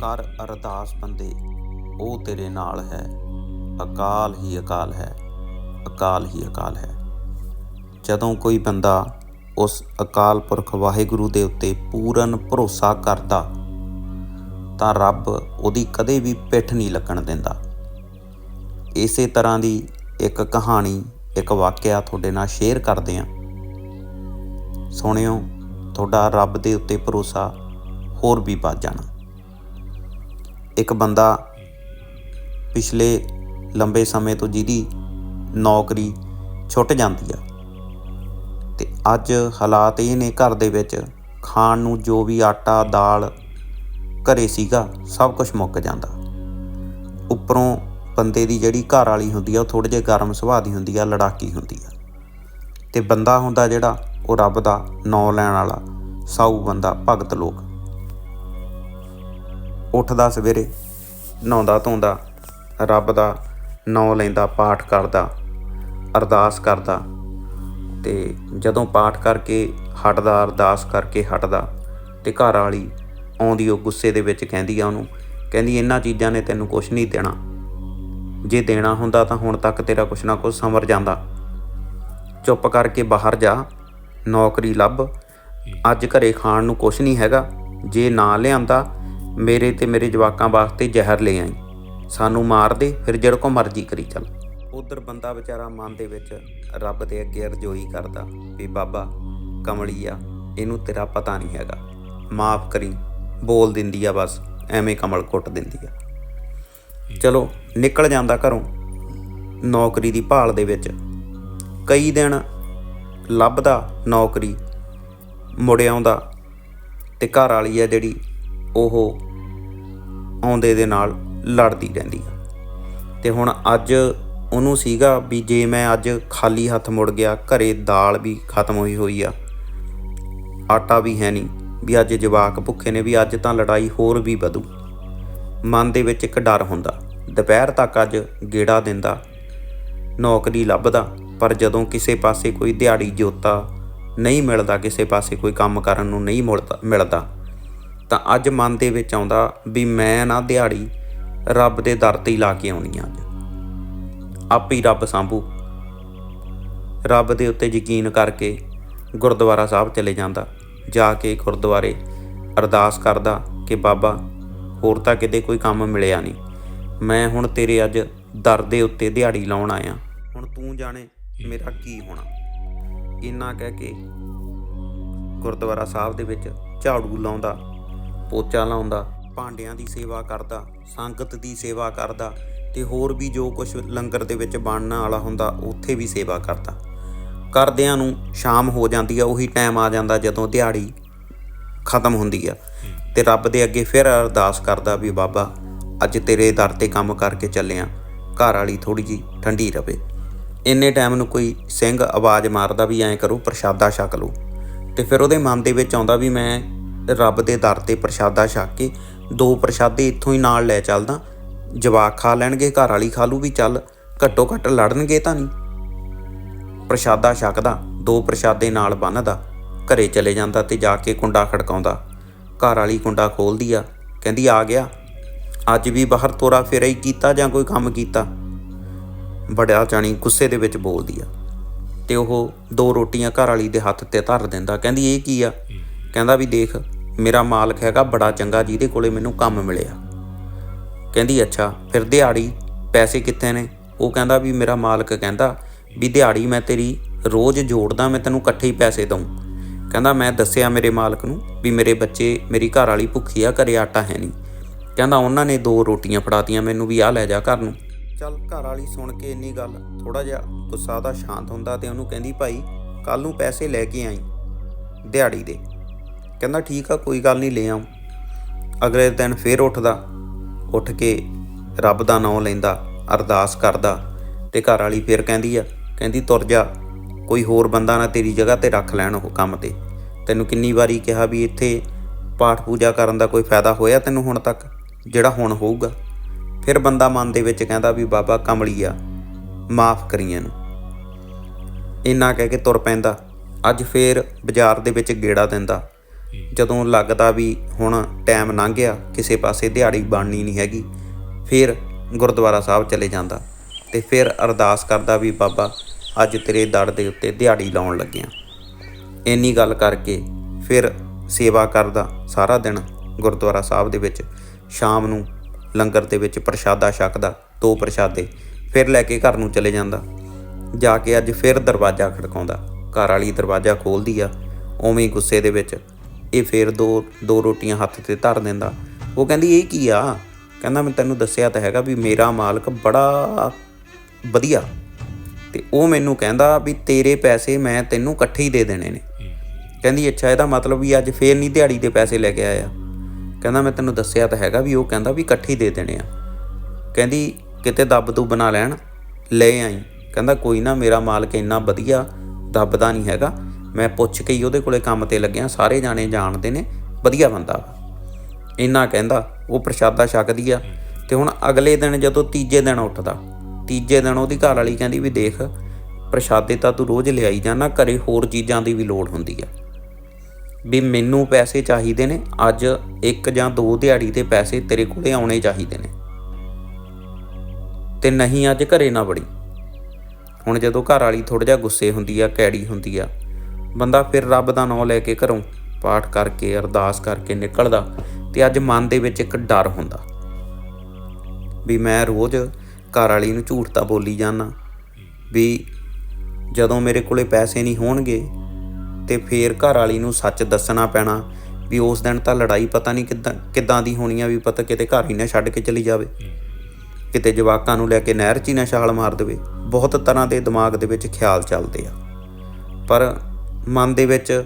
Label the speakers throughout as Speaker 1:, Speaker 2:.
Speaker 1: ਕਰ ਅਰਦਾਸ ਬੰਦੇ, ਉਹ ਤੇਰੇ ਨਾਲ ਹੈ। ਅਕਾਲ ਹੀ ਅਕਾਲ ਹੈ, ਅਕਾਲ ਹੀ ਅਕਾਲ ਹੈ। ਜਦੋਂ ਕੋਈ ਬੰਦਾ ਉਸ ਅਕਾਲ ਪੁਰਖ ਵਾਹਿਗੁਰੂ ਦੇ ਉੱਤੇ ਪੂਰਨ ਭਰੋਸਾ ਕਰਦਾ, ਤਾਂ ਰੱਬ ਉਹਦੀ ਕਦੇ ਵੀ ਪਿੱਠ ਨਹੀਂ ਲੱਗਣ ਦਿੰਦਾ। ਇਸੇ ਤਰ੍ਹਾਂ ਦੀ ਇੱਕ ਕਹਾਣੀ, ਇੱਕ ਵਾਕਿਆ ਤੁਹਾਡੇ ਨਾਲ ਸ਼ੇਅਰ ਕਰਦੇ ਹਾਂ। ਸੁਣਿਓ, ਤੁਹਾਡਾ ਰੱਬ ਦੇ ਉੱਤੇ ਭਰੋਸਾ ਹੋਰ ਵੀ ਵੱਧ ਜਾਣਾ। ਇੱਕ ਬੰਦਾ ਪਿਛਲੇ ਲੰਬੇ ਸਮੇਂ ਤੋਂ ਜਿਹਦੀ ਨੌਕਰੀ ਛੁੱਟ ਜਾਂਦੀ ਆ। ਤੇ ਅੱਜ ਹਾਲਾਤ ਇਹ ਨੇ ਘਰ ਦੇ ਵਿੱਚ ਖਾਣ ਨੂੰ ਜੋ ਵੀ ਆਟਾ, ਦਾਲ ਘਰੇ ਸੀਗਾ, ਸਭ ਕੁਝ ਮੁੱਕ ਜਾਂਦਾ। ਉੱਪਰੋਂ ਬੰਦੇ ਦੀ ਜਿਹੜੀ ਘਰ ਵਾਲੀ ਹੁੰਦੀ ਆ, ਉਹ ਥੋੜੇ ਜਿਹਾ ਗਰਮ ਸੁਭਾਅ ਦੀ ਹੁੰਦੀ ਆ, ਲੜਾਕੀ ਹੁੰਦੀ ਆ। ਤੇ ਬੰਦਾ ਹੁੰਦਾ ਜਿਹੜਾ, ਉਹ ਰੱਬ ਦਾ ਨਾਂ ਲੈਣ ਵਾਲਾ, ਸਾਊ ਬੰਦਾ, ਭਗਤ ਲੋਕ। ਉੱਠਦਾ ਸਵੇਰੇ, ਨਹਾਉਂਦਾ ਧੋਂਦਾ, ਰੱਬ ਦਾ ਨਾਂ ਲੈਂਦਾ, ਪਾਠ ਕਰਦਾ, ਅਰਦਾਸ ਕਰਦਾ ਤੇ ਜਦੋਂ ਪਾਠ ਕਰਕੇ ਹਟਦਾ, ਅਰਦਾਸ ਕਰਕੇ ਹਟਦਾ ਤੇ ਘਰ ਵਾਲੀ ਆਉਂਦੀ, ਉਹ ਗੁੱਸੇ ਦੇ ਵਿੱਚ ਕਹਿੰਦੀ ਆ ਉਹਨੂੰ, ਕਹਿੰਦੀ, ਇਹਨਾਂ ਚੀਜ਼ਾਂ ਨੇ ਤੈਨੂੰ ਕੁਝ ਨਹੀਂ ਦੇਣਾ। ਜੇ ਦੇਣਾ ਹੁੰਦਾ ਤਾਂ ਹੁਣ ਤੱਕ ਤੇਰਾ ਕੁਛ ਨਾ ਕੁਛ ਸਮਰ ਜਾਂਦਾ। ਚੁੱਪ ਕਰਕੇ ਬਾਹਰ ਜਾ, ਨੌਕਰੀ ਲੱਭ। ਅੱਜ ਘਰੇ ਖਾਣ ਨੂੰ ਕੁਛ ਨਹੀਂ ਹੈਗਾ। ਜੇ ਨਾ ਲਿਆਂਦਾ ਮੇਰੇ ਤੇ ਮੇਰੇ ਜਵਾਕਾਂ ਵਾਸਤੇ ਜ਼ਹਿਰ ਲੈ ਆਈ। ਸਾਨੂੰ ਮਾਰ ਦੇ, ਫਿਰ ਜਿਹੜਾ ਕੋ ਮਰਜ਼ੀ ਕਰੀ ਚੱਲ। ਉਧਰ ਬੰਦਾ ਵਿਚਾਰਾ ਮਨ ਦੇ ਵਿੱਚ ਰੱਬ ਦੇ ਅੱਗੇ ਅਰਜ਼ੋਈ ਕਰਦਾ ਵੀ ਬਾਬਾ ਕਮਲੀ ਆ ਇਹਨੂੰ ਤੇਰਾ ਪਤਾ ਨਹੀਂ ਹੈਗਾ। ਮਾਫ ਕਰੀ, ਬੋਲ ਦਿੰਦੀ ਆ ਬਸ, ਐਵੇਂ ਕਮਲ ਕੁੱਟ ਦਿੰਦੀ ਆ। ਚਲੋ, ਨਿਕਲ ਜਾਂਦਾ ਘਰੋਂ। ਨੌਕਰੀ ਦੀ ਭਾਲ ਦੇ ਵਿੱਚ। ਕਈ ਦਿਨ ਲੱਭਦਾ ਨੌਕਰੀ, ਮੁੜ ਆਉਂਦਾ ਤੇ ਘਰ ਵਾਲੀ ਆ ਜਿਹੜੀ, ਉਹ ਆਉਂਦੇ ਦੇ ਨਾਲ ਲੜਦੀ ਰਹਿੰਦੀ ਆ। ਤੇ ਹੁਣ ਅੱਜ ਉਹਨੂੰ ਸੀਗਾ ਵੀ ਜੇ ਮੈਂ ਅੱਜ ਖਾਲੀ ਹੱਥ ਮੁੜ ਗਿਆ, ਘਰੇ ਦਾਲ ਵੀ ਖਤਮ ਹੋਈ ਹੋਈ ਆ, ਆਟਾ ਵੀ ਹੈ ਨਹੀਂ, ਵੀ ਅੱਜ ਜਵਾਕ ਭੁੱਖੇ ਨੇ, ਵੀ ਅੱਜ ਤਾਂ ਲੜਾਈ ਹੋਰ ਵੀ ਵਧੂ। ਮਨ ਦੇ ਵਿੱਚ ਇੱਕ ਡਰ ਹੁੰਦਾ, ਦੁਪਹਿਰ ਤੱਕ ਅੱਜ ਗੇੜਾ ਦਿੰਦਾ, ਨੌਕਰੀ ਲੱਭਦਾ, ਪਰ ਜਦੋਂ ਕਿਸੇ ਪਾਸੇ ਕੋਈ ਦਿਹਾੜੀ ਜੋਤਾ ਨਹੀਂ ਮਿਲਦਾ, ਕਿਸੇ ਪਾਸੇ ਕੋਈ ਕੰਮ ਕਰਨ ਨੂੰ ਨਹੀਂ ਮੁੜਦਾ, ਮਿਲਦਾ। ਤਾਂ ਅੱਜ ਮਨ ਦੇ ਵਿੱਚ ਆਉਂਦਾ ਵੀ ਮੈਂ ਨਾ ਦਿਹਾੜੀ ਰੱਬ ਦੇ ਦਰ ਤੇ ਹੀ ਲਾ ਕੇ ਆਉਣੀ ਆ ਅੱਜ। ਆਪੇ ਹੀ ਰੱਬ ਸੰਭੂ। ਰੱਬ ਦੇ ਉੱਤੇ ਯਕੀਨ ਕਰਕੇ ਗੁਰਦੁਆਰਾ ਸਾਹਿਬ ਚਲੇ ਜਾਂਦਾ, ਜਾ ਕੇ ਗੁਰਦੁਆਰੇ ਅਰਦਾਸ ਕਰਦਾ ਕਿ ਬਾਬਾ, ਹੋਰ ਤਾਂ ਕਿਤੇ ਕੋਈ ਕੰਮ ਮਿਲਿਆ ਨਹੀਂ। ਮੈਂ ਹੁਣ ਤੇਰੇ ਅੱਜ ਦਰ ਦੇ ਉੱਤੇ ਦਿਹਾੜੀ ਲਾਉਣ ਆਇਆ। ਹੁਣ ਤੂੰ ਜਾਣੇ ਮੇਰਾ ਕੀ ਹੋਣਾ। ਇੰਨਾ ਕਹਿ ਕੇ ਗੁਰਦੁਆਰਾ ਸਾਹਿਬ ਦੇ ਵਿੱਚ ਝਾੜੂ ਲਾਉਂਦਾ ਪੋਚਾ ਲਾਉਂਦਾ, ਭਾਂਡਿਆਂ ਦੀ ਸੇਵਾ ਕਰਦਾ, ਸੰਗਤ ਦੀ ਸੇਵਾ ਕਰਦਾ ਤੇ ਹੋਰ ਵੀ ਜੋ ਕੁਝ ਲੰਗਰ ਦੇ ਵਿੱਚ ਬਣਨ ਵਾਲਾ ਹੁੰਦਾ, ਉੱਥੇ ਵੀ ਸੇਵਾ ਕਰਦਾ। ਕਰਦਿਆਂ ਨੂੰ ਸ਼ਾਮ ਹੋ ਜਾਂਦੀ ਆ, ਉਹੀ ਟਾਈਮ ਆ ਜਾਂਦਾ ਜਦੋਂ ਦਿਹਾੜੀ ਖਤਮ ਹੁੰਦੀ ਆ। ਤੇ ਰੱਬ ਦੇ ਅੱਗੇ ਫਿਰ ਅਰਦਾਸ ਕਰਦਾ ਵੀ ਬਾਬਾ, ਅੱਜ ਤੇਰੇ ਦਰ ਤੇ ਕੰਮ ਕਰਕੇ ਚੱਲਿਆ, ਘਰ ਵਾਲੀ ਥੋੜੀ ਜੀ ਠੰਡੀ ਰਵੇ। ਇੰਨੇ ਟਾਈਮ ਨੂੰ ਕੋਈ ਸਿੰਘ ਆਵਾਜ਼ ਮਾਰਦਾ ਵੀ ਐਂ ਕਰੋ, ਪ੍ਰਸ਼ਾਦਾ ਛਕ ਲਓ। ਤੇ ਫਿਰ ਉਹਦੇ ਮਨ ਦੇ ਵਿੱਚ ਆਉਂਦਾ ਵੀ ਮੈਂ ਰੱਬ ਦੇ ਦਰ ਤੇ ਪ੍ਰਸ਼ਾਦਾ ਛਕ ਕੇ ਦੋ ਪ੍ਰਸ਼ਾਦੇ ਇੱਥੋਂ ਹੀ ਨਾਲ ਲੈ ਚੱਲਦਾ। ਜਵਾਕ ਖਾ ਲੈਣਗੇ ਘਰ ਵਾਲੀ ਖਾ ਲੂ ਵੀ ਚੱਲ ਘੱਟੋ ਘੱਟ ਲੜਨਗੇ ਤਾਂ ਨਹੀਂ। ਪ੍ਰਸ਼ਾਦਾ ਛਕਦਾ, ਦੋ ਪ੍ਰਸ਼ਾਦੇ ਨਾਲ ਬੰਨਦਾ, ਘਰੇ ਚਲੇ ਜਾਂਦਾ ਤੇ ਜਾ ਕੇ ਕੁੰਡਾ ਖੜਕਾਉਂਦਾ। ਘਰ ਵਾਲੀ ਕੁੰਡਾ ਖੋਲਦੀ ਆ, ਕਹਿੰਦੀ, ਆ ਗਿਆ। ਅੱਜ ਵੀ ਬਾਹਰ ਤੋਰਾ ਫੇਰਾ ਹੀ ਕੀਤਾ ਜਾਂ ਕੋਈ ਕੰਮ ਕੀਤਾ? ਬੜਿਆ ਜਾਣੀ ਗੁੱਸੇ ਦੇ ਵਿੱਚ ਬੋਲਦੀ ਆ। ਤੇ ਉਹ ਦੋ ਰੋਟੀਆਂ ਘਰ ਵਾਲੀ ਦੇ ਹੱਥ ਤੇ ਧਰ ਦਿੰਦਾ, ਕਹਿੰਦੀ, ਇਹ ਕੀ ਆ? ਕਹਿੰਦਾ, ਵੀ ਦੇਖ ਮੇਰਾ ਮਾਲਕ ਹੈਗਾ ਬੜਾ ਚੰਗਾ, ਜਿਹਦੇ ਕੋਲੇ ਮੈਨੂੰ ਕੰਮ ਮਿਲਿਆ। ਕਹਿੰਦੀ, ਅੱਛਾ, ਫਿਰ ਦਿਹਾੜੀ, ਪੈਸੇ ਕਿੱਥੇ ਨੇ? ਉਹ ਕਹਿੰਦਾ ਵੀ ਮੇਰਾ ਮਾਲਕ ਕਹਿੰਦਾ ਵੀ ਦਿਹਾੜੀ ਮੈਂ ਤੇਰੀ ਰੋਜ਼ ਜੋੜਦਾ, ਮੈਂ ਤੈਨੂੰ ਇਕੱਠੇ ਹੀ ਪੈਸੇ ਦਊਂ। ਕਹਿੰਦਾ, ਮੈਂ ਦੱਸਿਆ ਮੇਰੇ ਮਾਲਕ ਨੂੰ ਵੀ ਮੇਰੇ ਬੱਚੇ, ਮੇਰੀ ਘਰ ਵਾਲੀ ਭੁੱਖੀ ਆ, ਘਰੇ ਆਟਾ ਹੈ ਨਹੀਂ। ਕਹਿੰਦਾ, ਉਹਨਾਂ ਨੇ ਦੋ ਰੋਟੀਆਂ ਫੜਾਤੀਆਂ ਮੈਨੂੰ ਵੀ ਆ ਲੈ ਜਾ ਘਰ ਨੂੰ। ਚੱਲ ਘਰ ਵਾਲੀ ਸੁਣ ਕੇ ਇੰਨੀ ਗੱਲ ਥੋੜਾ ਜਿਹਾ ਗੁੱਸਾ ਦਾ ਸ਼ਾਂਤ ਹੁੰਦਾ ਤੇ ਉਹਨੂੰ ਕਹਿੰਦੀ, ਭਾਈ ਕੱਲ ਨੂੰ ਪੈਸੇ ਲੈ ਕੇ ਆਈ, ਦਿਹਾੜੀ ਦੇ। ਕਹਿੰਦਾ, ਠੀਕ ਆ, ਕੋਈ ਗੱਲ ਨਹੀਂ, ਲੈ ਆਉਂ। ਅਗਲੇ ਦਿਨ ਫੇਰ ਉੱਠਦਾ, ਉੱਠ ਕੇ ਰੱਬ ਦਾ ਨਾਮ ਲੈਂਦਾ, ਅਰਦਾਸ ਕਰਦਾ ਤੇ ਘਰ ਵਾਲੀ ਫੇਰ ਕਹਿੰਦੀ ਆ, ਕਹਿੰਦੀ, ਤੁਰ ਜਾ, ਕੋਈ ਹੋਰ ਬੰਦਾ ਨਾ ਤੇਰੀ ਜਗ੍ਹਾ ਤੇ ਰੱਖ ਲੈਣ ਉਹ ਕੰਮ ਤੇ। ਤੈਨੂੰ ਕਿੰਨੀ ਵਾਰੀ ਕਿਹਾ ਵੀ ਇੱਥੇ ਪਾਠ ਪੂਜਾ ਕਰਨ ਦਾ ਕੋਈ ਫਾਇਦਾ ਹੋਇਆ ਤੈਨੂੰ ਹੁਣ ਤੱਕ? ਜਿਹੜਾ ਹੁਣ ਹੋਊਗਾ। ਫਿਰ ਬੰਦਾ ਮਨ ਦੇ ਵਿੱਚ ਕਹਿੰਦਾ ਵੀ, ਬਾਬਾ ਕਮਲੀਆ ਮਾਫ ਕਰੀ ਨੂੰ ਇੰਨਾ ਕਹਿ ਕੇ ਤੁਰ ਪੈਂਦਾ। ਅੱਜ ਫੇਰ ਬਾਜ਼ਾਰ ਦੇ ਵਿੱਚ ਗੇੜਾ ਦਿੰਦਾ। ਜਦੋਂ ਲੱਗਦਾ ਵੀ ਹੁਣ ਟਾਈਮ ਲੰਘ ਗਿਆ, ਕਿਸੇ ਪਾਸੇ ਦਿਹਾੜੀ ਬਣਨੀ ਨਹੀਂ ਹੈਗੀ, ਫਿਰ ਗੁਰਦੁਆਰਾ ਸਾਹਿਬ ਚਲੇ ਜਾਂਦਾ ਤੇ ਫਿਰ ਅਰਦਾਸ ਕਰਦਾ ਵੀ ਬਾਬਾ, ਅੱਜ ਤੇਰੇ ਦਰ ਦੇ ਉੱਤੇ ਦਿਹਾੜੀ ਲਾਉਣ ਲੱਗਿਆ। ਇੰਨੀ ਗੱਲ ਕਰਕੇ ਫਿਰ ਸੇਵਾ ਕਰਦਾ ਸਾਰਾ ਦਿਨ ਗੁਰਦੁਆਰਾ ਸਾਹਿਬ ਦੇ ਵਿੱਚ, ਸ਼ਾਮ ਨੂੰ ਲੰਗਰ ਦੇ ਵਿੱਚ ਪ੍ਰਸ਼ਾਦਾ ਛਕਦਾ, ਦੋ ਪ੍ਰਸ਼ਾਦੇ ਫਿਰ ਲੈ ਕੇ ਘਰ ਨੂੰ ਚਲੇ ਜਾਂਦਾ। ਜਾ ਕੇ ਅੱਜ ਫਿਰ ਦਰਵਾਜ਼ਾ ਖੜਕਾਉਂਦਾ, ਘਰ ਵਾਲੀ ਦਰਵਾਜ਼ਾ ਖੋਲਦੀ ਆ, ਉਵੇਂ ਗੁੱਸੇ ਦੇ ਵਿੱਚ ਇਹ ਫਿਰ ਦੋ ਦੋ ਰੋਟੀਆਂ ਹੱਥ ਤੇ ਧਰ ਦਿੰਦਾ। ਉਹ ਕਹਿੰਦੀ, ਇਹ ਕੀ ਆ? ਕਹਿੰਦਾ, ਮੈਂ ਤੈਨੂੰ ਦੱਸਿਆ ਤਾਂ ਹੈਗਾ ਵੀ ਮੇਰਾ ਮਾਲਕ ਬੜਾ ਵਧੀਆ। ਤੇ ਉਹ ਮੈਨੂੰ ਕਹਿੰਦਾ ਵੀ ਤੇਰੇ ਪੈਸੇ ਮੈਂ ਤੈਨੂੰ ਇਕੱਠੇ ਹੀ ਦੇ ਦੇਣੇ ਨੇ। ਕਹਿੰਦੀ, ਅੱਛਾ, ਇਹਦਾ ਮਤਲਬ ਵੀ ਅੱਜ ਫੇਰ ਨਹੀਂ ਦਿਹਾੜੀ ਦੇ ਪੈਸੇ ਲੈ ਕੇ ਆਇਆ? ਕਹਿੰਦਾ, ਮੈਂ ਤੈਨੂੰ ਦੱਸਿਆ ਤਾਂ ਹੈਗਾ ਵੀ ਉਹ ਕਹਿੰਦਾ ਵੀ ਇਕੱਠੇ ਦੇ ਦੇਣੇ ਆ। ਕਹਿੰਦੀ, ਕਿਤੇ ਦੱਬ ਤੂੰ ਬਣਾ ਲੈਣ, ਲੈ ਆਈ। ਕਹਿੰਦਾ, ਕੋਈ ਨਾ, ਮੇਰਾ ਮਾਲਕ ਇੰਨਾ ਵਧੀਆ ਦੱਬਦਾ ਨਹੀਂ ਹੈਗਾ। ਮੈਂ ਪੁੱਛ ਕੇ ਹੀ ਉਹਦੇ ਕੋਲੇ ਕੰਮ ਤੇ ਲੱਗਿਆ, ਸਾਰੇ ਜਾਣੇ ਜਾਣਦੇ ਨੇ, ਵਧੀਆ ਬੰਦਾ ਵਾ। ਇੰਨਾ ਕਹਿੰਦਾ, ਉਹ ਪ੍ਰਸ਼ਾਦਾ ਛਕਦੀ ਆ ਤੇ ਹੁਣ ਅਗਲੇ ਦਿਨ ਜਦੋਂ ਤੀਜੇ ਦਿਨ ਉੱਠਦਾ, ਤੀਜੇ ਦਿਨ ਉਹਦੀ ਘਰ ਵਾਲੀ ਕਹਿੰਦੀ ਵੀ ਦੇਖ, ਪ੍ਰਸ਼ਾਦੇ ਤਾਂ ਤੂੰ ਰੋਜ਼ ਲਿਆਈ ਜਾਣਾ, ਘਰੇ ਹੋਰ ਚੀਜ਼ਾਂ ਦੀ ਵੀ ਲੋੜ ਹੁੰਦੀ ਆ। ਵੀ ਮੈਨੂੰ ਪੈਸੇ ਚਾਹੀਦੇ ਨੇ, ਅੱਜ ਇੱਕ ਜਾਂ ਦੋ ਦਿਹਾੜੀ ਦੇ ਪੈਸੇ ਤੇਰੇ ਕੋਲੇ ਆਉਣੇ ਚਾਹੀਦੇ ਨੇ। ਤੇ ਨਹੀਂ ਅੱਜ ਘਰੇ ਨਾ ਬੜੀ ਹੁਣ ਜਦੋਂ ਘਰ ਵਾਲੀ ਥੋੜਾ ਜਿਹਾ ਗੁੱਸੇ ਹੁੰਦੀ ਆ, ਕੈੜੀ ਹੁੰਦੀ ਆ ਬੰਦਾ ਫਿਰ ਰੱਬ ਦਾ ਨਾਮ ਲੈ ਕੇ ਘਰੋਂ ਪਾਠ ਕਰਕੇ, ਅਰਦਾਸ ਕਰਕੇ ਨਿਕਲਦਾ ਤੇ ਅੱਜ ਮਨ ਦੇ ਵਿੱਚ ਇੱਕ ਡਰ ਹੁੰਦਾ ਵੀ ਮੈਂ ਰੋਜ਼ ਘਰ ਵਾਲੀ ਨੂੰ ਝੂਠ ਤਾਂ ਬੋਲੀ ਜਾਣਾ ਵੀ ਜਦੋਂ ਮੇਰੇ ਕੋਲੇ ਪੈਸੇ ਨਹੀਂ ਹੋਣਗੇ ਤੇ ਫੇਰ ਘਰ ਵਾਲੀ ਨੂੰ ਸੱਚ ਦੱਸਣਾ ਪੈਣਾ ਵੀ ਉਸ ਦਿਨ ਤਾਂ ਲੜਾਈ ਪਤਾ ਨਹੀਂ ਕਿੱਦਾਂ ਕਿੱਦਾਂ ਦੀ ਹੋਣੀ ਆ ਵੀ ਪਤਾ ਕਿਤੇ ਘਰ ਹੀ ਨਾ ਛੱਡ ਕੇ ਚਲੀ ਜਾਵੇ। ਕਿਤੇ ਜਵਾਕਾਂ ਨੂੰ ਲੈ ਕੇ ਨਹਿਰ 'ਚ ਹੀ ਨਾ ਛਾਲ ਮਾਰ ਦੇਵੇ। ਬਹੁਤ ਤਰ੍ਹਾਂ ਦੇ ਦਿਮਾਗ ਦੇ ਵਿੱਚ ਖਿਆਲ ਚੱਲਦੇ ਆ। ਪਰ ਮਨ ਦੇ ਵਿੱਚ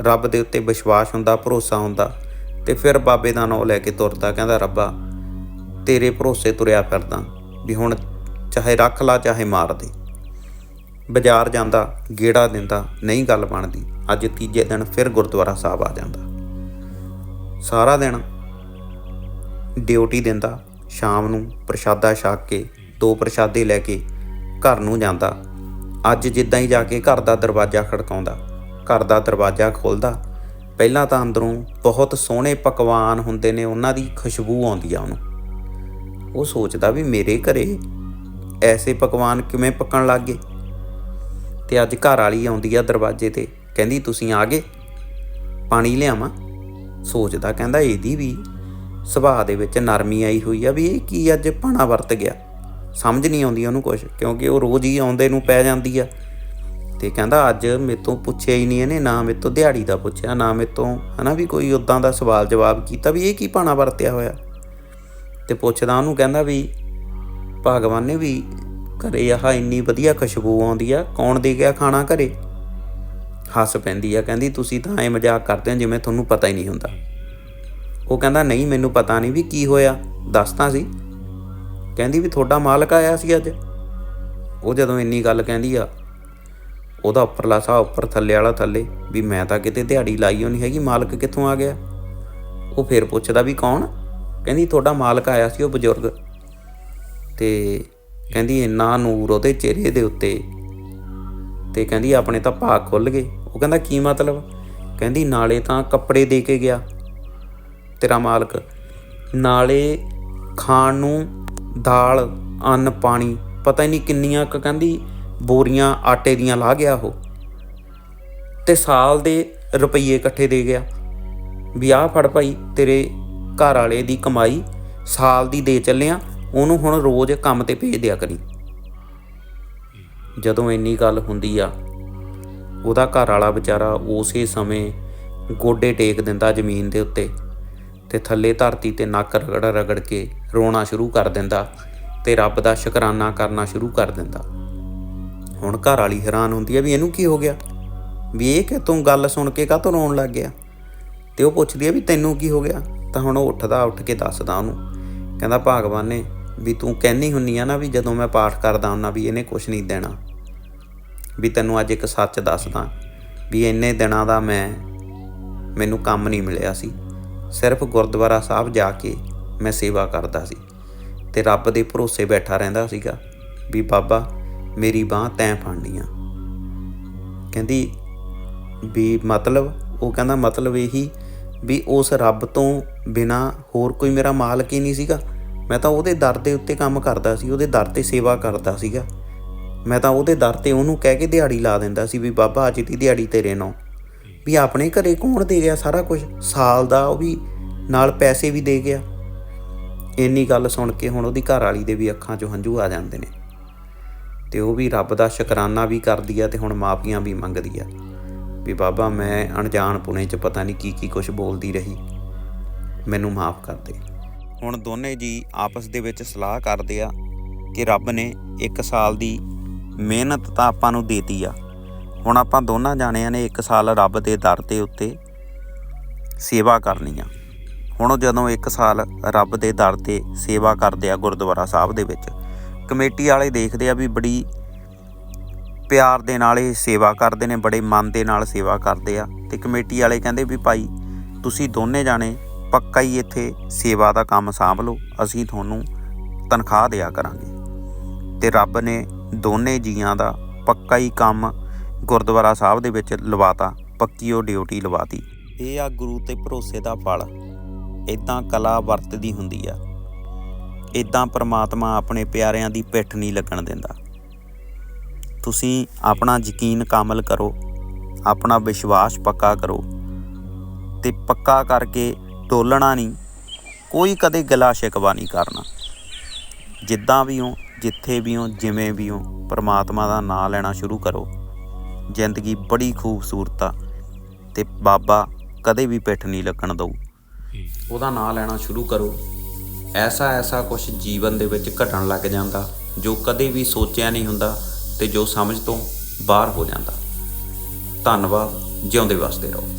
Speaker 1: ਰੱਬ ਦੇ ਉੱਤੇ ਵਿਸ਼ਵਾਸ ਹੁੰਦਾ, ਭਰੋਸਾ ਹੁੰਦਾ ਤੇ ਫਿਰ ਬਾਬੇ ਦਾ ਨਾਮ ਲੈ ਕੇ ਤੁਰਦਾ, ਕਹਿੰਦਾ, ਰੱਬਾ, ਤੇਰੇ ਭਰੋਸੇ ਤੁਰਿਆ ਫਿਰਦਾ ਵੀ ਹੁਣ ਚਾਹੇ ਰੱਖ ਲਾ, ਚਾਹੇ ਮਾਰ ਦੇ। ਬਾਜ਼ਾਰ ਜਾਂਦਾ, ਗੇੜਾ ਦਿੰਦਾ, ਨਹੀਂ ਗੱਲ ਬਣਦੀ। ਅੱਜ ਤੀਜੇ ਦਿਨ ਫਿਰ ਗੁਰਦੁਆਰਾ ਸਾਹਿਬ ਆ ਜਾਂਦਾ। ਸਾਰਾ ਦਿਨ ਡਿਊਟੀ ਦਿੰਦਾ, ਸ਼ਾਮ ਨੂੰ ਪ੍ਰਸ਼ਾਦਾ ਛਕ ਕੇ, ਦੋ ਪ੍ਰਸ਼ਾਦੇ ਲੈ ਕੇ ਘਰ ਨੂੰ ਜਾਂਦਾ। ਅੱਜ ਜਿੱਦਾਂ ਹੀ ਜਾ ਕੇ ਘਰ ਦਾ ਦਰਵਾਜ਼ਾ ਖੜਕਾਉਂਦਾ। ਘਰ ਦਾ ਦਰਵਾਜ਼ਾ ਖੋਲਦਾ। ਪਹਿਲਾਂ ਤਾਂ ਅੰਦਰੋਂ ਬਹੁਤ ਸੋਹਣੇ ਪਕਵਾਨ ਹੁੰਦੇ ਨੇ, ਉਹਨਾਂ ਦੀ ਖੁਸ਼ਬੂ ਆਉਂਦੀ ਆ ਉਹਨੂੰ। ਉਹ ਸੋਚਦਾ ਵੀ ਮੇਰੇ ਘਰੇ ਐਸੇ ਪਕਵਾਨ ਕਿਵੇਂ ਪੱਕਣ ਲੱਗ ਗਏ। ਤੇ ਅੱਜ ਘਰ ਵਾਲੀ ਆਉਂਦੀ ਆ ਦਰਵਾਜ਼ੇ ਤੇ, ਕਹਿੰਦੀ, ਤੁਸੀਂ ਆ ਗਏ? ਪਾਣੀ ਲਿਆਵਾਂ? ਸੋਚਦਾ ਕਹਿੰਦਾ, ਇਹਦੀ ਵੀ ਸੁਭਾਅ ਦੇ ਵਿੱਚ ਨਰਮੀ ਆਈ ਹੋਈ ਆ ਵੀ ਇਹ ਕੀ ਅੱਜ ਪਾਣਾ ਵਰਤ ਗਿਆ? ਸਮਝ ਨਹੀਂ ਆਉਂਦੀ ਉਹਨੂੰ ਕੁਝ ਕਿਉਂਕਿ ਉਹ ਰੋਜ਼ ਹੀ ਆਉਂਦੇ ਨੂੰ ਪੈ ਜਾਂਦੀ ਆ। ਤੇ ਕਹਿੰਦਾ, ਅੱਜ ਮੇਤੋਂ ਪੁੱਛਿਆ ਹੀ ਨਹੀਂ ਇਹਨੇ, ਨਾ ਮੇਤੋਂ ਦਿਹਾੜੀ ਦਾ ਪੁੱਛਿਆ, ਨਾ ਮੇਤੋਂ ਹਨਾ ਵੀ ਕੋਈ ਉਦਾਂ ਦਾ ਸਵਾਲ ਜਵਾਬ ਕੀਤਾ ਵੀ ਇਹ ਕੀ ਪਾਣਾ ਵਰਤਿਆ ਹੋਇਆ? ਤੇ ਪੁੱਛਦਾ ਉਹਨੂੰ, ਕਹਿੰਦਾ ਵੀ ਭਗਵਾਨ ਨੇ ਵੀ ਘਰੇ ਆਹ ਇੰਨੀ ਵਧੀਆ ਖੁਸ਼ਬੂ ਆਉਂਦੀ ਆ, ਕੌਣ ਦੇ ਗਿਆ ਖਾਣਾ ਘਰੇ? ਹੱਸ ਪੈਂਦੀ ਆ, ਕਹਿੰਦੀ, ਤੁਸੀਂ ਤਾਂ ਐ ਮਜ਼ਾਕ ਕਰਦੇ ਹੋ ਜਿਵੇਂ ਤੁਹਾਨੂੰ ਪਤਾ ਹੀ ਨਹੀਂ ਹੁੰਦਾ। ਉਹ ਕਹਿੰਦਾ, ਨਹੀਂ, ਮੈਨੂੰ ਪਤਾ ਨਹੀਂ ਵੀ ਕੀ ਹੋਇਆ, ਦੱਸ ਸੀ ਕਹਿੰਦੀ ਵੀ, ਤੁਹਾਡਾ ਮਾਲਕ ਆਇਆ ਸੀ ਅੱਜ? ਉਹ ਜਦੋਂ ਇੰਨੀ ਗੱਲ ਕਹਿੰਦੀ ਆ ਉਹਦਾ ਉੱਪਰਲਾ ਸਾਹ ਉੱਪਰ ਥੱਲੇ ਵਾਲਾ ਥੱਲੇ, ਵੀ ਮੈਂ ਤਾਂ ਕਿਤੇ ਦਿਹਾੜੀ ਲਾਈ ਹੋਣੀ ਹੈਗੀ, ਮਾਲਕ ਕਿੱਥੋਂ ਆ ਗਿਆ? ਉਹ ਫਿਰ ਪੁੱਛਦਾ ਵੀ ਕੌਣ? ਕਹਿੰਦੀ ਤੁਹਾਡਾ ਮਾਲਕ ਆਇਆ ਸੀ ਉਹ ਬਜ਼ੁਰਗ। ਤੇ ਕਹਿੰਦੀ ਇੰਨਾ ਨੂਰ ਉਹਦੇ ਚਿਹਰੇ ਦੇ ਉੱਤੇ। ਤੇ ਕਹਿੰਦੀ ਆਪਣੇ ਤਾਂ ਭਾਗ ਖੁੱਲ ਗਏ। ਉਹ ਕਹਿੰਦਾ, ਕੀ ਮਤਲਬ? ਕਹਿੰਦੀ, ਨਾਲੇ ਤਾਂ ਕੱਪੜੇ ਦੇ ਕੇ ਗਿਆ ਤੇਰਾ ਮਾਲਕ। ਨਾਲੇ ਖਾਣ ਨੂੰ ਦਾਲ, ਅੰਨ, ਪਾਣੀ, ਪਤਾ ਹੀ ਨਹੀਂ ਕਿੰਨੀਆਂ ਕੁ ਕਹਿੰਦੀ ਬੋਰੀਆਂ ਆਟੇ ਦੀਆਂ ਲਾ ਗਿਆ ਉਹ ਤੇ ਸਾਲ ਦੇ ਰੁਪਈਏ ਇਕੱਠੇ ਦੇ ਗਿਆ ਵੀ ਆਹ ਫੜ ਭਾਈ, ਤੇਰੇ ਘਰ ਵਾਲੇ ਦੀ ਕਮਾਈ ਸਾਲ ਦੀ ਦੇ ਚੱਲਿਆ, ਉਹਨੂੰ ਹੁਣ ਰੋਜ਼ ਕੰਮ ਤੇ ਭੇਜ ਦਿਆ ਕਰੀ। ਜਦੋਂ ਇੰਨੀ ਗੱਲ ਹੁੰਦੀ ਆ, ਉਹਦਾ ਘਰ ਵਾਲਾ ਵਿਚਾਰਾ ਉਸੇ ਸਮੇਂ ਗੋਡੇ ਟੇਕ ਦਿੰਦਾ ਜ਼ਮੀਨ ਦੇ ਉੱਤੇ ਤੇ ਥੱਲੇ ਧਰਤੀ ਤੇ ਨੱਕ ਰਗੜ ਰਗੜ ਕੇ ਰੋਣਾ ਸ਼ੁਰੂ ਕਰ ਦਿੰਦਾ ਤੇ ਰੱਬ ਦਾ ਸ਼ੁਕਰਾਨਾ ਕਰਨਾ ਸ਼ੁਰੂ ਕਰ ਦਿੰਦਾ। ਹੁਣ ਘਰ ਵਾਲੀ ਹੈਰਾਨ ਹੁੰਦੀ ਹੈ ਵੀ ਇਹਨੂੰ ਕੀ ਹੋ ਗਿਆ? ਵੀ ਇਹ ਕਿ ਤੂੰ ਗੱਲ ਸੁਣ ਕੇ ਕਾਹਤੋਂ ਰੋਣ ਲੱਗ ਗਿਆ? ਤੇ ਉਹ ਪੁੱਛਦੀ ਆ ਵੀ ਤੈਨੂੰ ਕੀ ਹੋ ਗਿਆ? ਤਾਂ ਹੁਣ ਉਹ ਉੱਠਦਾ, ਉੱਠ ਕੇ ਦੱਸਦਾ ਉਹਨੂੰ। ਕਹਿੰਦਾ, ਭਗਵਾਨ ਨੇ, ਵੀ ਤੂੰ ਕਹਿੰਦੀ ਹੁੰਨੀ ਆ ਨਾ ਵੀ ਜਦੋਂ ਮੈਂ ਪਾਠ ਕਰਦਾ ਹੁੰਨਾ ਵੀ ਇਹਨੇ ਕੁਝ ਨਹੀਂ ਦੇਣਾ। ਵੀ ਤੈਨੂੰ ਅੱਜ ਇੱਕ ਸੱਚ ਦੱਸਦਾ ਵੀ ਇੰਨੇ ਦਿਨਾਂ ਦਾ ਮੈਂ, ਮੈਨੂੰ ਕੰਮ ਨਹੀਂ ਮਿਲਿਆ ਸੀ। ਸਿਰਫ ਗੁਰਦੁਆਰਾ ਸਾਹਿਬ ਜਾ ਕੇ ਮੈਂ ਸੇਵਾ ਕਰਦਾ ਸੀ। ਤੇ ਰੱਬ ਦੇ ਭਰੋਸੇ ਬੈਠਾ ਰਹਿੰਦਾ ਸੀਗਾ ਵੀ ਬਾਬਾ ਮੇਰੀ ਬਾਹ ਤੈਂ ਫੜਨੀ ਆ। ਕਹਿੰਦੀ ਵੀ ਮਤਲਬ, ਉਹ ਕਹਿੰਦਾ ਮਤਲਬ ਇਹੀ ਵੀ ਉਸ ਰੱਬ ਤੋਂ ਬਿਨਾ ਹੋਰ ਕੋਈ ਮੇਰਾ ਮਾਲਕ ਹੀ ਨਹੀਂ ਸੀਗਾ। ਮੈਂ ਤਾਂ ਉਹਦੇ ਦਰ ਦੇ ਉੱਤੇ ਕੰਮ ਕਰਦਾ ਸੀ, ਉਹਦੇ ਦਰ ਤੇ ਸੇਵਾ ਕਰਦਾ ਸੀਗਾ। ਮੈਂ ਤਾਂ ਉਹਦੇ ਦਰ ਤੇ ਉਹਨੂੰ ਕਹਿ ਕੇ ਦਿਹਾੜੀ ਲਾ ਦਿੰਦਾ ਸੀ ਵੀ ਬਾਬਾ ਅੱਜ ਦੀ ਦਿਹਾੜੀ ਤੇਰੇ ਨਾਂ ਵੀ ਆਪਣੇ ਘਰੇ ਕੌਣ ਦੇ ਗਿਆ ਸਾਰਾ ਕੁਝ ਸਾਲ ਦਾ ਉਹ ਵੀ ਨਾਲ ਪੈਸੇ ਵੀ ਦੇ ਗਿਆ। ਇੰਨੀ ਗੱਲ ਸੁਣ ਕੇ ਹੁਣ ਉਹਦੀ ਘਰ ਵਾਲੀ ਦੇ ਵੀ ਅੱਖਾਂ 'ਚੋਂ ਹੰਝੂ ਆ ਜਾਂਦੇ ਨੇ। ਤੇ ਉਹ ਵੀ ਰੱਬ ਦਾ ਸ਼ੁਕਰਾਨਾ ਵੀ ਕਰਦੀ ਆ ਤੇ ਹੁਣ ਮਾਫੀਆਂ ਵੀ ਮੰਗਦੀ ਆ। ਵੀ ਬਾਬਾ, ਮੈਂ ਅਣਜਾਣ ਪੁਣੇ 'ਚ ਪਤਾ ਨਹੀਂ ਕੀ ਕੀ ਕੁਝ ਬੋਲਦੀ ਰਹੀ। ਮੈਨੂੰ ਮਾਫ ਕਰ ਦੇ। ਹੁਣ ਦੋਨੇ ਜੀ ਆਪਸ ਦੇ ਵਿੱਚ ਸਲਾਹ ਕਰਦੇ ਆ ਕਿ ਰੱਬ ਨੇ 1 ਸਾਲ ਦੀ ਮਿਹਨਤ ਤਾਂ ਆਪਾਂ ਨੂੰ ਦੇਤੀ ਆ। ਹੁਣ ਆਪਾਂ ਦੋਨਾਂ ਜਾਣਿਆਂ ਨੇ 1 ਸਾਲ ਰੱਬ ਦੇ ਦਰ ਦੇ ਉੱਤੇ ਸੇਵਾ ਕਰਨੀ ਆ। ਹੁਣ ਜਦੋਂ 1 ਸਾਲ ਰੱਬ ਦੇ ਦਰ ਤੇ ਸੇਵਾ ਕਰਦੇ ਆ ਗੁਰਦੁਆਰਾ ਸਾਹਿਬ ਦੇ ਵਿੱਚ ਕਮੇਟੀ ਵਾਲੇ ਦੇਖਦੇ ਆ ਵੀ ਬੜੀ ਪਿਆਰ ਦੇ ਨਾਲ ਇਹ ਸੇਵਾ ਕਰਦੇ ਨੇ, ਬੜੇ ਮਨ ਦੇ ਨਾਲ ਸੇਵਾ ਕਰਦੇ ਆ। ਤੇ ਕਮੇਟੀ ਵਾਲੇ ਕਹਿੰਦੇ ਵੀ ਭਾਈ, ਤੁਸੀਂ ਦੋਨੇ ਜਾਣੇ ਪੱਕਾ ਹੀ ਇੱਥੇ ਸੇਵਾ ਦਾ ਕੰਮ ਸਾਂਭ ਲਓ ਅਸੀਂ ਤੁਹਾਨੂੰ ਤਨਖਾਹ ਦਿਆ ਕਰਾਂਗੇ। ਤੇ ਰੱਬ ਨੇ ਦੋਨੇ ਜੀਆਂ ਦਾ ਪੱਕਾ ਹੀ ਕੰਮ ਗੁਰਦੁਆਰਾ ਸਾਹਿਬ ਦੇ ਵਿੱਚ ਲਵਾਤਾ, ਪੱਕੀ ਉਹ ਡਿਊਟੀ ਲਵਾਤੀ। ਇਹ ਆ ਗੁਰੂ ਤੇ ਭਰੋਸੇ ਦਾ ਫਲ। ਇਦਾਂ ਕਲਾ ਵਰਤਦੀ ਹੁੰਦੀ ਆ। ਇਦਾਂ ਪ੍ਰਮਾਤਮਾ ਆਪਣੇ ਪਿਆਰਿਆਂ ਦੀ ਪਿੱਠ ਨਹੀਂ ਲੱਗਣ ਦਿੰਦਾ। ਤੁਸੀਂ ਆਪਣਾ ਯਕੀਨ ਕਾਮਲ ਕਰੋ ਆਪਣਾ ਵਿਸ਼ਵਾਸ ਪੱਕਾ ਕਰੋ ਤੇ ਪੱਕਾ ਕਰਕੇ ਟੋਲਣਾ ਨਹੀਂ ਕੋਈ ਕਦੇ ਗਲਾ ਸ਼ਿਕਵਾ ਨਹੀਂ ਕਰਨਾ। ਜਿੱਦਾਂ ਵੀ ਹੋ ਜਿੱਥੇ ਵੀ ਹੋ ਜਿਵੇਂ ਵੀ ਹੋ ਪ੍ਰਮਾਤਮਾ ਦਾ ਨਾਮ ਲੈਣਾ ਸ਼ੁਰੂ ਕਰੋ। ਜ਼ਿੰਦਗੀ ਬੜੀ ਖੂਬਸੂਰਤ ਆ ਤੇ ਬਾਬਾ ਕਦੇ ਵੀ ਪਿੱਠ ਨਹੀਂ ਲੱਗਣ ਦਊ। ਉਹਦਾ ਨਾਮ ਲੈਣਾ ਸ਼ੁਰੂ ਕਰੋ। ਐਸਾ ਐਸਾ ਕੁਝ ਜੀਵਨ ਦੇ ਵਿੱਚ ਘਟਣ ਲੱਗ ਜਾਂਦਾ, ਜੋ ਕਦੇ ਵੀ ਸੋਚਿਆ ਨਹੀਂ ਹੁੰਦਾ ਤੇ ਜੋ ਸਮਝ ਤੋਂ ਬਾਹਰ ਹੋ ਜਾਂਦਾ। ਧੰਨਵਾਦ, ਜਿਉਂਦੇ ਵਸਦੇ ਰਹੋ।